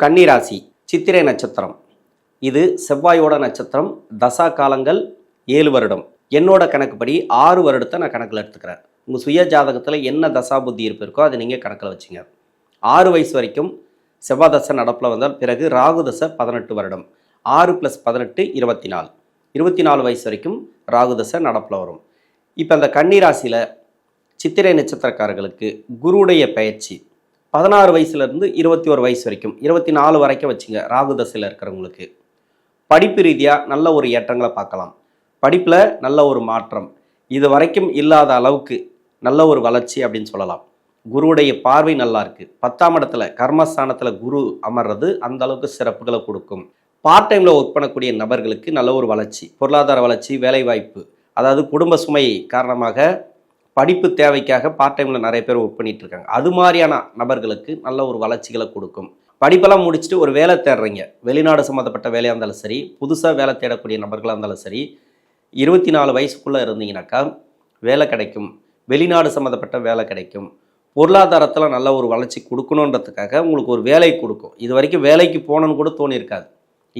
கன்னிராசி சித்திரை நட்சத்திரம். இது செவ்வாயோட நட்சத்திரம் தசா காலங்கள் ஏழு வருடம். என்னோட கணக்குப்படி ஆறு வருடத்தை நான் கணக்கில் எடுத்துக்கிறேன். உங்கள் சுய ஜாதகத்தில் என்ன தசா புத்தி இருப்பு இருக்கோ அதை நீங்கள் கணக்கில் வச்சுங்க. ஆறு வயசு வரைக்கும் செவ்வாய் தசை நடப்பில் வந்தால் பிறகு ராகு தசை பதினெட்டு வருடம். ஆறு ப்ளஸ் பதினெட்டு இருபத்தி நாலு இருபத்தி நாலு வயசு வரைக்கும் ராகு தசை நடப்பில் வரும். இப்போ அந்த கன்னிராசியில் சித்திரை நட்சத்திரக்காரர்களுக்கு குருடைய பயிற்சி பதினாறு வயசுலேருந்து இருபத்தி ஒரு வயசு வரைக்கும் இருபத்தி நாலு வரைக்கும் வச்சுங்க ராகு தசையில் இருக்கிறவங்களுக்கு. படிப்பு ரீதியாக நல்ல ஒரு ஏற்றங்களை பார்க்கலாம். படிப்பில் நல்ல ஒரு மாற்றம். இது வரைக்கும் இல்லாத அளவுக்கு நல்ல ஒரு வளர்ச்சி அப்படின்னு சொல்லலாம். குருவுடைய பார்வை நல்லா இருக்குது பத்தாம் இடத்துல கர்மஸ்தானத்தில் குரு அமர்றது அந்த அளவுக்கு சிறப்புகளை கொடுக்கும். பார்ட் டைமில் ஒர்க் பண்ணக்கூடிய நபர்களுக்கு நல்ல ஒரு வளர்ச்சி பொருளாதார வளர்ச்சி வேலைவாய்ப்பு அதாவது குடும்ப சுமை காரணமாக படிப்பு தேவைக்காக பார்ட் டைமில் நிறைய பேர் ஒர்க் பண்ணிட்டு இருக்காங்க. அது மாதிரியான நபர்களுக்கு நல்ல ஒரு வளர்ச்சிகளை கொடுக்கும். படிப்பெல்லாம் முடிச்சுட்டு ஒரு வேலை தேடுறீங்க. வெளிநாடு சம்மந்தப்பட்ட வேலையாக இருந்தாலும் சரி புதுசாக வேலை தேடக்கூடிய நபர்களாக இருந்தாலும் சரி இருபத்தி நாலு வயசுக்குள்ளே இருந்தீங்கன்னாக்கா வேலை கிடைக்கும். வெளிநாடு சம்மந்தப்பட்ட வேலை கிடைக்கும். பொருளாதாரத்தில் நல்ல ஒரு வளர்ச்சி கொடுக்கணுன்றதுக்காக உங்களுக்கு ஒரு வேலை கொடுக்கும். இது வரைக்கும் வேலைக்கு போகணுன்னு கூட தோணியிருக்காது.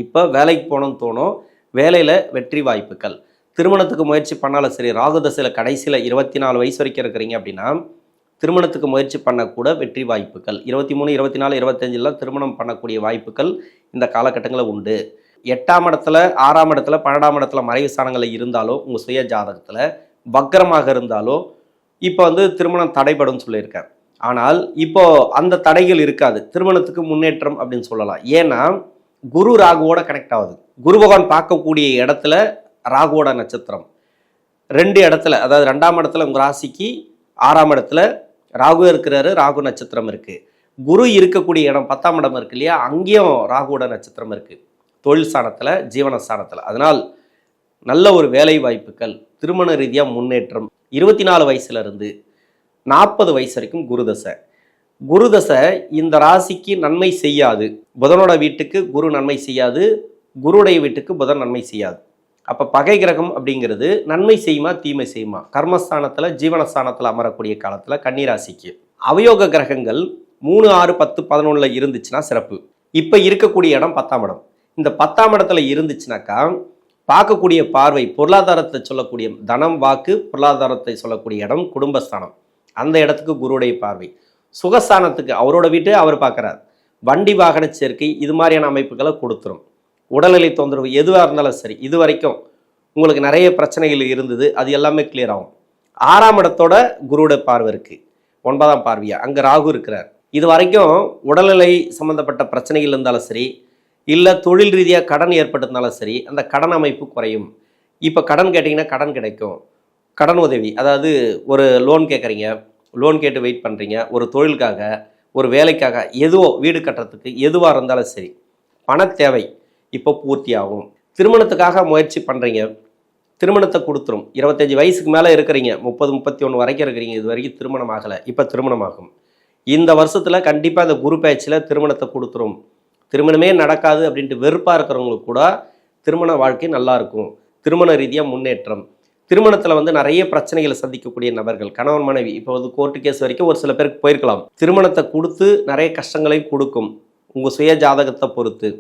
இப்போ வேலைக்கு போகணும்னு தோணும். வேலையில் வெற்றி வாய்ப்புகள். திருமணத்துக்கு முயற்சி பண்ணாலும் சரி ராகுதசையில் கடைசியில் இருபத்தி நாலு வயசு வரைக்கும் இருக்கிறீங்க அப்படின்னா திருமணத்துக்கு முயற்சி பண்ணக்கூட வெற்றி வாய்ப்புகள். இருபத்தி மூணு இருபத்தி நாலு இருபத்தஞ்சிலாம் திருமணம் பண்ணக்கூடிய வாய்ப்புகள் இந்த காலகட்டங்களில் உண்டு. எட்டாம் இடத்துல ஆறாம் இடத்துல பன்னெண்டாம் இடத்துல மறைவு ஸ்தானங்களில் இருந்தாலோ உங்கள் சுய ஜாதகத்தில் வக்கரமாக இருந்தாலோ இப்போ வந்து திருமணம் தடைபடும் சொல்லியிருக்கேன். ஆனால் இப்போ அந்த தடைகள் இருக்காது. திருமணத்துக்கு முன்னேற்றம் அப்படின்னு சொல்லலாம். ஏன்னா குரு ராகுவோட கனெக்ட் ஆகுது. குரு பகவான் பார்க்கக்கூடிய இடத்துல ராகுவோட நட்சத்திரம். ரெண்டு இடத்துல அதாவது ரெண்டாம் இடத்துல உங்கள் ராசிக்கு ஆறாம் இடத்துல ராகு இருக்கிறாரு ராகு நட்சத்திரம் இருக்குது குரு இருக்கக்கூடிய இடம் பத்தாம் இடம் இருக்கு இல்லையா? அங்கேயும் ராகுவோட நட்சத்திரம் இருக்குது தொழில் ஸ்தானத்தில் ஜீவன ஸ்தானத்தில். அதனால் நல்ல ஒரு வேலை வாய்ப்புகள் திருமண ரீதியாக முன்னேற்றம். இருபத்தி நாலு வயசுலேருந்து நாற்பது வயசு வரைக்கும் குருதசை குருதசை இந்த ராசிக்கு நன்மை செய்யாது. புதனோட வீட்டுக்கு குரு நன்மை செய்யாது. குருடைய வீட்டுக்கு புதன் நன்மை செய்யாது. அப்போ பகை கிரகம் அப்படிங்கிறது நன்மை செய்யுமா தீமை செய்யுமா? கர்மஸ்தானத்தில் ஜீவனஸ்தானத்தில் அமரக்கூடிய காலத்தில் கன்னிராசிக்கு. அவயோக கிரகங்கள் மூணு ஆறு பத்து பதினொன்றில் இருந்துச்சுன்னா சிறப்பு. இப்போ இருக்கக்கூடிய இடம் பத்தாம் இடம். இந்த பத்தாம் இடத்துல இருந்துச்சுனாக்கா பார்க்கக்கூடிய பார்வை பொருளாதாரத்தை சொல்லக்கூடிய தனம் வாக்கு பொருளாதாரத்தை சொல்லக்கூடிய இடம் குடும்பஸ்தானம். அந்த இடத்துக்கு குருடைய பார்வை. சுகஸ்தானத்துக்கு அவரோட வீட்டு அவர் பார்க்குறார். வண்டி வாகன சேர்க்கை இது மாதிரியான அமைப்புகளை கொடுத்துரும். உடல்நிலை தொந்தரவு எதுவாக இருந்தாலும் சரி இது வரைக்கும் உங்களுக்கு நிறைய பிரச்சனைகள் இருந்தது அது எல்லாமே கிளியர் ஆகும். ஆறாம் இடத்தோட குருவோட பார்வை இருக்குது ஒன்பதாம் பார்வையா? அங்கே ராகு இருக்கிறார். இது வரைக்கும் உடல்நிலை சம்மந்தப்பட்ட பிரச்சனைகள் இருந்தாலும் சரி இல்லை தொழில் ரீதியாக கடன் ஏற்பட்டிருந்தாலும் சரி அந்த கடன் அமைப்பு குறையும். இப்போ கடன் கேட்டிங்கன்னா கடன் கிடைக்கும். கடன் உதவி அதாவது ஒரு லோன் கேட்குறீங்க லோன் கேட்டு வெயிட் பண்ணுறீங்க ஒரு தொழிலுக்காக ஒரு வேலைக்காக எதுவோ வீடு கட்டுறதுக்கு எதுவாக இருந்தாலும் சரி பண தேவை இப்போ பூர்த்தி ஆகும் திருமணத்துக்காக முயற்சி பண்ணுறீங்க திருமணத்தை கொடுத்துரும். இருபத்தஞ்சி வயசுக்கு மேலே இருக்கிறீங்க. முப்பது முப்பத்தி ஒன்று வரைக்கும் இருக்கிறீங்க. இது வரைக்கும் திருமணம் ஆகலை. இப்போ திருமணம் ஆகும் இந்த வருஷத்தில் கண்டிப்பாக அந்த குரு பேச்சில் திருமணத்தை கொடுத்துரும். திருமணமே நடக்காது அப்படின்ட்டு வெறுப்பாக இருக்கிறவங்களுக்கு கூட திருமண வாழ்க்கை நல்லாயிருக்கும் திருமண ரீதியாக முன்னேற்றம். திருமணத்தில் வந்து நிறைய பிரச்சனைகளை சந்திக்கக்கூடிய நபர்கள் கணவன் மனைவி. இப்போ வந்து கோர்ட்டு கேஸ் வரைக்கும் ஒரு சில பேருக்கு போயிருக்கலாம். திருமணத்தை கொடுத்து நிறைய கஷ்டங்களையும் கொடுக்கும். உங்கள் சுய ஜாதகத்தை பொறுத்து.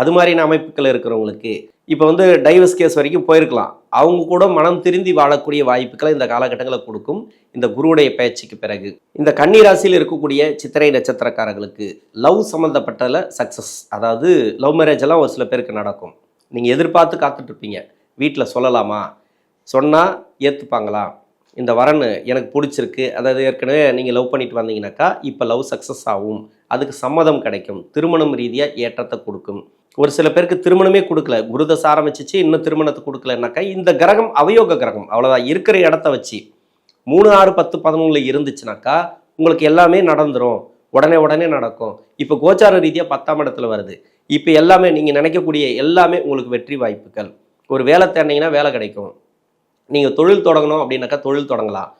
அது மாதிரியான அமைப்புகள் இருக்கிறவங்களுக்கு இப்போ வந்து டைவர்ஸ் கேஸ் வரைக்கும் போயிருக்கலாம். அவங்க கூட மனம் திருந்தி வாழக்கூடிய வாய்ப்புகளை இந்த காலகட்டங்களை கொடுக்கும் இந்த குருவுடைய பயிற்சிக்கு பிறகு. இந்த கன்னி ராசியில் இருக்கக்கூடிய சித்திரை நட்சத்திரக்காரர்களுக்கு லவ் சம்மந்தப்பட்டதில் சக்ஸஸ் அதாவது லவ் மேரேஜ் எல்லாம் ஒரு சில பேருக்கு நடக்கும். நீங்கள் எதிர்பார்த்து காத்துட்ருப்பீங்க. வீட்டில் சொல்லலாமா? சொன்னால் ஏற்றுப்பாங்களா இந்த வரன் எனக்கு பிடிச்சிருக்கு. அதாவது ஏற்கனவே நீங்கள் லவ் பண்ணிட்டு வந்தீங்கன்னாக்கா இப்போ லவ் சக்ஸஸ் ஆகும். அதுக்கு சம்மதம் கிடைக்கும். திருமணம் ரீதியாக ஏற்றத்தை கொடுக்கும். ஒரு சில பேருக்கு திருமணமே கொடுக்கல. குருதசை ஆரம்பிச்சிச்சு இன்னும் திருமணத்தை கொடுக்கலனாக்கா இந்த கிரகம் அவயோக கிரகம் அவ்வளோதான் இருக்கிற இடத்த வச்சு மூணு ஆறு பத்து பதினொன்றில் இருந்துச்சுனாக்கா உங்களுக்கு எல்லாமே நடந்துடும் உடனே உடனே நடக்கும். இப்போ கோச்சார ரீதியாக பத்தாம் இடத்துல வருது. இப்போ எல்லாமே நீங்கள் நினைக்கக்கூடிய எல்லாமே உங்களுக்கு வெற்றி வாய்ப்புகள். ஒரு வேலை தேடினீங்கன்னா வேலை கிடைக்கும். நீங்கள் தொழில் தொடங்கணும் அப்படின்னாக்கா தொழில் தொடங்கலாம்.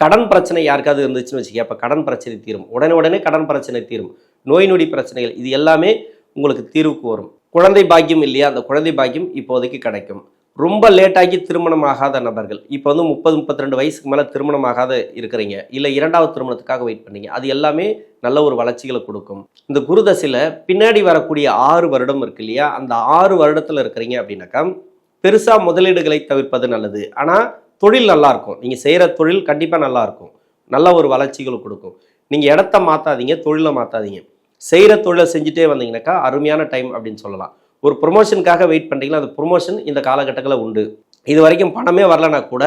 கடன் பிரச்சனை யாருக்காவது இருந்துச்சுன்னு வச்சுக்க அப்போ கடன் பிரச்சனை தீரும். உடனே உடனே கடன் பிரச்சனை தீரும். நோய் நொடி பிரச்சனைகள் இது எல்லாமே உங்களுக்கு தீர்வுக்கு வரும். குழந்தை பாக்கியம் இல்லையா? அந்த குழந்தை பாக்கியம் இப்போதைக்கு கிடைக்கும். ரொம்ப லேட்டாகி திருமணம் ஆகாத நபர்கள். இப்போ வந்து முப்பது முப்பத்தி ரெண்டு வயசுக்கு மேலே திருமணம் ஆகாத இருக்கிறீங்க. இல்லை இரண்டாவது திருமணத்துக்காக வெயிட் பண்ணீங்க. அது எல்லாமே நல்ல ஒரு வளர்ச்சிகளை கொடுக்கும். இந்த குருதசையில் பின்னாடி வரக்கூடிய ஆறு வருடம் இருக்கு இல்லையா? அந்த ஆறு வருடத்தில் இருக்கிறீங்க அப்படின்னாக்கா பெருசாக முதலீடுகளை தவிர்ப்பது நல்லது. ஆனால் தொழில் நல்லாயிருக்கும் நீங்கள் செய்கிற தொழில் கண்டிப்பாக நல்லாயிருக்கும் நல்ல ஒரு வளர்ச்சிகளை கொடுக்கும். நீங்கள் இடத்த மாற்றாதீங்க தொழிலை மாற்றாதீங்க செய்கிற தொழிலை செஞ்சுட்டே வந்தீங்கன்னாக்கா அருமையான டைம் அப்படின்னு சொல்லலாம். ஒரு ப்ரொமோஷனுக்காக வெயிட் பண்ணுறீங்களா அந்த ப்ரொமோஷன் இந்த காலகட்டத்தில் உண்டு. இது வரைக்கும் பணமே வரலனா கூட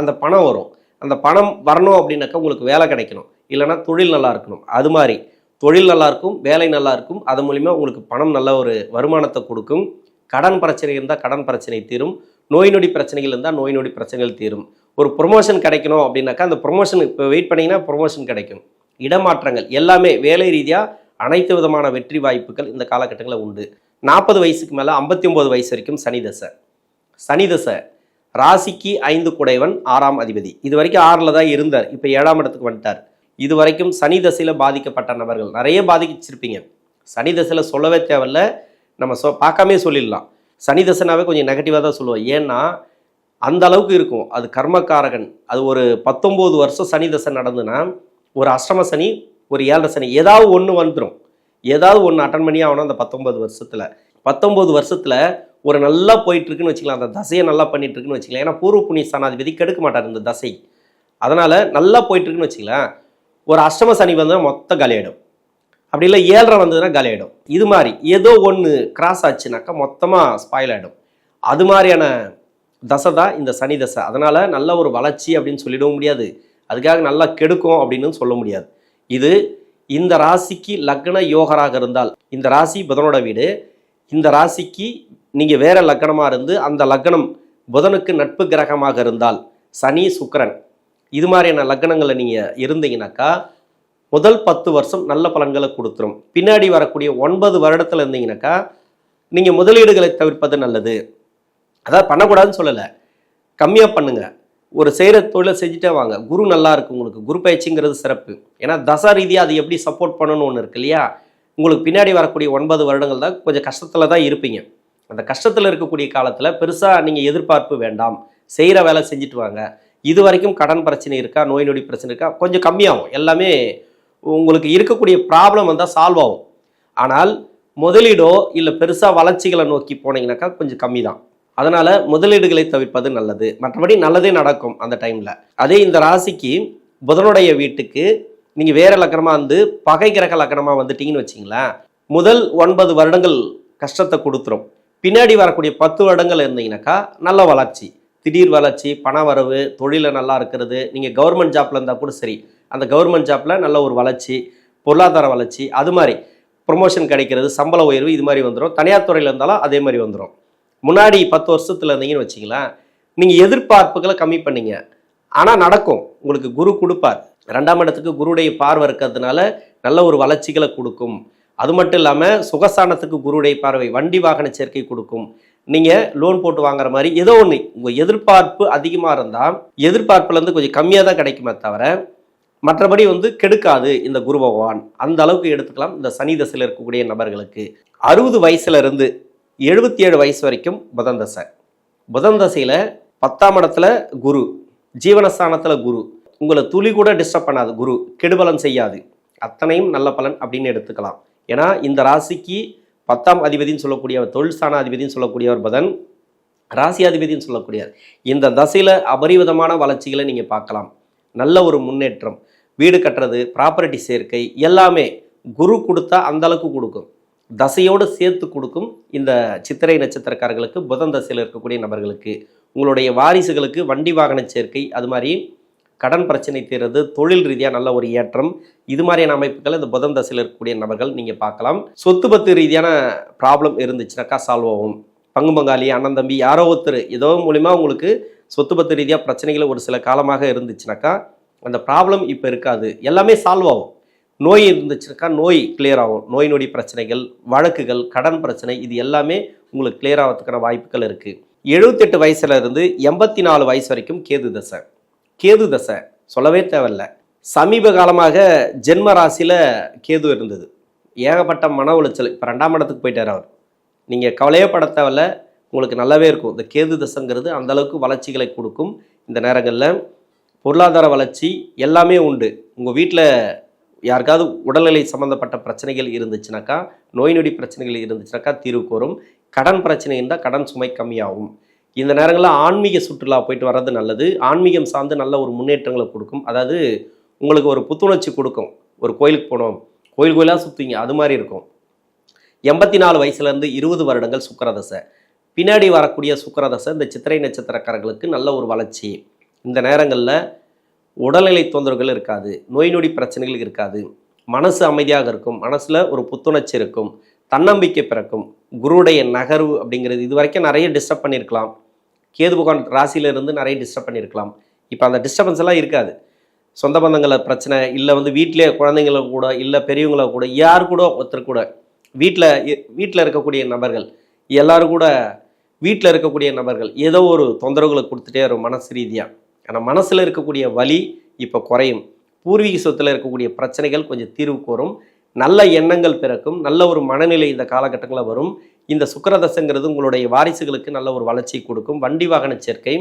அந்த பணம் வரும். அந்த பணம் வரணும் அப்படின்னாக்கா உங்களுக்கு வேலை கிடைக்கணும். இல்லைன்னா தொழில் நல்லா இருக்கணும். அது மாதிரி. தொழில் நல்லா இருக்கும் வேலை நல்லா இருக்கும். அது மூலிமா உங்களுக்கு பணம் நல்ல ஒரு வருமானத்தை கொடுக்கும். கடன் பிரச்சனை இருந்தால் கடன் பிரச்சனை தீரும். நோய் நொடி பிரச்சனைகள் இருந்தால் நோய் நொடி பிரச்சனைகள் தீரும். ஒரு ப்ரொமோஷன் கிடைக்கணும் அப்படின்னாக்கா அந்த ப்ரொமோஷன் இப்போ வெயிட் பண்ணிங்கன்னா ப்ரொமோஷன் கிடைக்கும். இடமாற்றங்கள் எல்லாமே வேலை ரீதியாக அனைத்து விதமான வெற்றி வாய்ப்புகள் இந்த காலகட்டங்களில் உண்டு. நாற்பது வயசுக்கு மேலே ஐம்பத்தி ஒம்பது வயசு வரைக்கும் சனி தசை. சனி தசை ராசிக்கு ஐந்து குடைவன் ஆறாம் அதிபதி. இது வரைக்கும் ஆறில் தான் இருந்தார் இப்போ ஏழாம் இடத்துக்கு வந்துட்டார். இது வரைக்கும் சனி தசையில் பாதிக்கப்பட்ட நபர்கள் நிறைய பாதிச்சிருப்பீங்க. சனி தசையில் சொல்லவே தேவையில்ல நம்ம சொ பார்க்காமே சொல்லிடலாம். சனி தசைனாவே கொஞ்சம் நெகட்டிவாக தான் சொல்லுவோம். ஏன்னா அந்த அளவுக்கு இருக்கும். அது கர்மக்காரகன். அது ஒரு பத்தொம்போது வருஷம் சனி தசை நடந்துன்னா ஒரு அஷ்டம சனி ஒரு ஏழரை சனி ஏதாவது ஒன்று வந்துடும் ஏதாவது ஒன்று அட்டன் பண்ணி ஆகணும் அந்த பத்தொம்பது வருஷத்தில். பத்தொம்போது வருஷத்தில் ஒரு நல்லா போயிட்டுருக்குன்னு வச்சுக்கலாம். அந்த தசையை நல்லா பண்ணிட்டுருக்குன்னு வச்சுக்கலாம். ஏன்னா பூர்வ புண்ணிய சனாதிபதி கெடுக்க மாட்டார் இந்த தசை. அதனால் நல்லா போயிட்டுருக்குன்னு வச்சுக்கலாம். ஒரு அஷ்டம சனி வந்தால் மொத்த காலியாயிடும். அப்படி இல்லை ஏழரை வந்ததுன்னா காலியாயிடும். இது மாதிரி ஏதோ ஒன்று கிராஸ் ஆச்சுனாக்கா மொத்தமாக ஸ்பாயில் ஆகிடும் அது மாதிரியான தசை தான் இந்த சனி தசை. அதனால் நல்ல ஒரு வளர்ச்சி அப்படின்னு சொல்லிடவும் முடியாது. அதுக்காக நல்லா கெடுக்கும் அப்படின்னு சொல்ல முடியாது. இது இந்த ராசிக்கு லக்ன யோகராக இருந்தால் இந்த ராசி புதனோட வீடு இந்த ராசிக்கு நீங்கள் வேற லக்னமாக இருந்து அந்த லக்னம் புதனுக்கு நட்பு கிரகமாக இருந்தால் சனி சுக்கரன் இது மாதிரியான லக்னங்களை நீங்கள் இருந்தீங்கன்னாக்கா முதல் பத்து வருஷம் நல்ல பலன்களை கொடுத்துரும். பின்னாடி வரக்கூடிய ஒன்பது வருடத்தில் இருந்தீங்கன்னாக்கா நீங்கள் முதலீடுகளை தவிர்ப்பது நல்லது. அதாவது பண்ணக்கூடாதுன்னு சொல்லலை. கம்மியாக பண்ணுங்கள் ஒரு செய்கிற தொழிலை செஞ்சுட்டே வாங்க. குரு நல்லா இருக்கு உங்களுக்கு. குரு பயிற்சிங்கிறது சிறப்பு. ஏன்னா தசா ரீதியாக அது எப்படி சப்போர்ட் பண்ணணும்னு ஒன்று இருக்கு இல்லையா? உங்களுக்கு பின்னாடி வரக்கூடிய ஒன்பது வருடங்கள் தான் கொஞ்சம் கஷ்டத்தில் தான் இருப்பீங்க. அந்த கஷ்டத்தில் இருக்கக்கூடிய காலத்தில் பெருசாக நீங்கள் எதிர்பார்ப்பு வேண்டாம். செய்கிற வேலை செஞ்சுட்டு வாங்க. இது வரைக்கும் கடன் பிரச்சனை இருக்கா? நோய் நொடி பிரச்சனை இருக்கா? கொஞ்சம் கம்மியாகும். எல்லாமே உங்களுக்கு இருக்கக்கூடிய ப்ராப்ளம் வந்தால் சால்வ் ஆகும். ஆனால் முதலீடோ இல்லை பெருசாக வளர்ச்சிகளை நோக்கி போனீங்கன்னாக்கா கொஞ்சம் கம்மி தான் அதனால் முதலீடுகளை தவிர்ப்பது நல்லது. மற்றபடி நல்லதே நடக்கும் அந்த டைமில் அதே இந்த ராசிக்கு புதனுடைய வீட்டுக்கு நீங்கள் வேற லக்கணமாக வந்து பகை கிரக லக்கணமாக வந்துட்டீங்கன்னு வச்சிங்களேன் முதல் ஒன்பது வருடங்கள் கஷ்டத்தை கொடுத்துரும். பின்னாடி வரக்கூடிய பத்து வருடங்கள் இருந்தீங்கன்னாக்கா நல்ல வளர்ச்சி. திடீர் வளர்ச்சி பண வரவு தொழிலில் நல்லா இருக்கிறது நீங்கள் கவர்மெண்ட் ஜாப்பில் இருந்தால் கூட சரி. அந்த கவர்மெண்ட் ஜாப்பில் நல்ல ஒரு வளர்ச்சி பொருளாதார வளர்ச்சி அது மாதிரி. ப்ரொமோஷன் கிடைக்கிறது சம்பள உயர்வு இது மாதிரி வந்துடும் தனியார் துறையில் இருந்தாலும் அதே மாதிரி வந்துடும் முன்னாடி பத்து வருஷத்தில் இருந்தீங்கன்னு வச்சிங்களேன் நீங்கள் எதிர்பார்ப்புகளை கம்மி பண்ணீங்க. ஆனால் நடக்கும். உங்களுக்கு குரு கொடுப்பார். ரெண்டாம் இடத்துக்கு குருடைய பார்வை இருக்கிறதுனால நல்ல ஒரு வளர்ச்சிகளை கொடுக்கும். அது மட்டும் இல்லாமல் சுகசானத்துக்கு குருடைய பார்வை வண்டி வாகன சேர்க்கை கொடுக்கும். நீங்கள் லோன் போட்டு வாங்குற மாதிரி ஏதோ ஒன்று உங்கள் எதிர்பார்ப்பு அதிகமாக இருந்தால் எதிர்பார்ப்புலேருந்து கொஞ்சம் கம்மியாக தான் கிடைக்குமே தவிர மற்றபடி வந்து கெடுக்காது இந்த குரு பகவான். அந்த அளவுக்கு எடுத்துக்கலாம். இந்த சனி தசையில் இருக்கக்கூடிய நபர்களுக்கு. அறுபது வயசுல இருந்து எழுபத்தி ஏழு வயசு வரைக்கும் புதன் தசை புதன் தசையில் பத்தாம் இடத்துல குரு ஜீவனஸ்தானத்தில் குரு. உங்களை துளி கூட டிஸ்டர்ப் பண்ணாது குரு. கெடுபலன் செய்யாது. அத்தனையும் நல்ல பலன் அப்படின்னு எடுத்துக்கலாம். ஏன்னா இந்த ராசிக்கு பத்தாம் அதிபதினு சொல்லக்கூடியவர் தொழில் ஸ்தான அதிபதினு சொல்லக்கூடியவர் புதன் ராசி அதிபதினு சொல்லக்கூடியவர். இந்த தசையில் அபரிவிதமான வளர்ச்சிகளை நீங்கள் பார்க்கலாம். நல்ல ஒரு முன்னேற்றம். வீடு கட்டுறது ப்ராப்பர்ட்டி சேர்க்கை எல்லாமே குரு கொடுத்தா அந்தளவுக்கு கொடுக்கும். தசையோடு சேர்த்து கொடுக்கும் இந்த சித்திரை நட்சத்திரக்காரர்களுக்கு புதன் தசையில் இருக்கக்கூடிய நபர்களுக்கு உங்களுடைய வாரிசுகளுக்கு வண்டி வாகன சேர்க்கை அது மாதிரி கடன் பிரச்சனை தீர்றது தொழில் ரீதியாக நல்ல ஒரு ஏற்றம் இது மாதிரியான அமைப்புகள் இந்த புதன் தசையில் இருக்கக்கூடிய நபர்கள் நீங்கள் பார்க்கலாம். சொத்து பத்து ரீதியான ப்ராப்ளம் இருந்துச்சுனாக்கா சால்வ் ஆகும். பங்கு பங்காளி அண்ணன் தம்பி யாரோ ஒருத்தர் ஏதோ மூலிமா உங்களுக்கு சொத்து பத்து ரீதியாக பிரச்சனைகள் ஒரு சில காலமாக இருந்துச்சுனாக்கா அந்த ப்ராப்ளம் இப்போ இருக்காது. எல்லாமே சால்வ் ஆகும். நோய் இருந்துச்சுருக்கா நோய் கிளியர் ஆகும். நோய் நொடி பிரச்சனைகள் வழக்குகள் கடன் பிரச்சனை இது எல்லாமே உங்களுக்கு கிளியர் ஆகிறதுக்கான வாய்ப்புகள் இருக்குது எழுபத்தெட்டு வயசுல இருந்து எண்பத்தி நாலு வயசு வரைக்கும் கேது தசை. கேது தசை சொல்லவே தேவையில்ல. சமீப காலமாக ஜென்ம ராசியில் கேது இருந்தது. ஏகப்பட்ட மன உளைச்சல். இப்போ ரெண்டாம் இடத்துக்கு போயிட்டார் அவர். நீங்கள் கவலையே பட தேவையில்ல. உங்களுக்கு நல்லாவே இருக்கும். இந்த கேது தசைங்கிறது அந்த அளவுக்கு வளர்ச்சிகளை கொடுக்கும். இந்த நேரங்களில் பொருளாதார வளர்ச்சி எல்லாமே உண்டு. உங்கள் வீட்டில் யாருக்காவது உடல்நிலை சம்மந்தப்பட்ட பிரச்சனைகள் இருந்துச்சுனாக்கா நோய் நொடி பிரச்சனைகள் இருந்துச்சுனாக்கா தீர்வு கோரும். கடன் பிரச்சனை இருந்தால் கடன் சுமை கம்மியாகும். இந்த நேரங்களில் ஆன்மீக சுற்றுலா போயிட்டு வர்றது நல்லது. ஆன்மீகம் சார்ந்து நல்ல ஒரு முன்னேற்றங்களை கொடுக்கும். அதாவது உங்களுக்கு ஒரு புத்துணர்ச்சி கொடுக்கும். ஒரு கோயிலுக்கு போனோம். கோயில் கோயிலாக சுற்றுவீங்க அது மாதிரி இருக்கும். எண்பத்தி நாலு வயசுலேருந்து இருபது வருடங்கள் சுக்கரதசை. பின்னாடி வரக்கூடிய சுக்கரதசை இந்த சித்திரை நட்சத்திரக்காரர்களுக்கு நல்ல ஒரு வளர்ச்சி. இந்த நேரங்களில் உடல்நிலை தொந்தரவுகள் இருக்காது நோய் நொடி பிரச்சனைகள் இருக்காது மனசு அமைதியாக இருக்கும் மனசில் ஒரு புத்துணர்ச்சி இருக்கும் தன்னம்பிக்கை பிறக்கும் குருவுடைய நகர்வு அப்படிங்கிறது இது வரைக்கும் நிறைய டிஸ்டர்ப் பண்ணியிருக்கலாம். கேது பகவான் ராசியில இருந்து நிறைய டிஸ்டர்ப் பண்ணியிருக்கலாம். இப்போ அந்த டிஸ்டர்பன்ஸ் எல்லாம் இருக்காது. சொந்த பந்தங்களை பிரச்சனை இல்லை வந்து வீட்டிலே குழந்தைங்கள கூட இல்லை பெரியவங்கள கூட யார் கூட ஒருத்தர் கூட வீட்டில் வீட்டில் இருக்கக்கூடிய நபர்கள் எல்லோரும் கூட வீட்டில் இருக்கக்கூடிய நபர்கள் ஏதோ ஒரு தொந்தரவுகளை கொடுத்துட்டே வரும் மனசு ரீதியாக ஆனால் மனசில் இருக்கக்கூடிய வலி இப்போ குறையும். பூர்வீக சொத்தில் இருக்கக்கூடிய பிரச்சனைகள் கொஞ்சம் தீர்வு கோரும். நல்ல எண்ணங்கள் பிறக்கும். நல்ல ஒரு மனநிலை இந்த காலகட்டங்களில் வரும். இந்த சுக்கரதசங்கிறது உங்களுடைய வாரிசுகளுக்கு நல்ல ஒரு வளர்ச்சி கொடுக்கும். வண்டி வாகன சேர்க்கை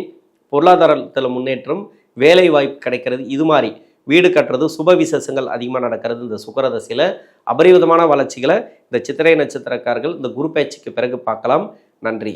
பொருளாதாரத்தில் முன்னேற்றம் வேலை வாய்ப்பு கிடைக்கிறது இது மாதிரி. வீடு கட்டுறது சுப விசேஷங்கள் அதிகமாக நடக்கிறது இந்த சுக்கரதசையில். அபரிவிதமான வளர்ச்சிகளை இந்த சித்திரை நட்சத்திரக்காரர்கள் இந்த குரு பயிற்சிக்கு பிறகு பார்க்கலாம். நன்றி.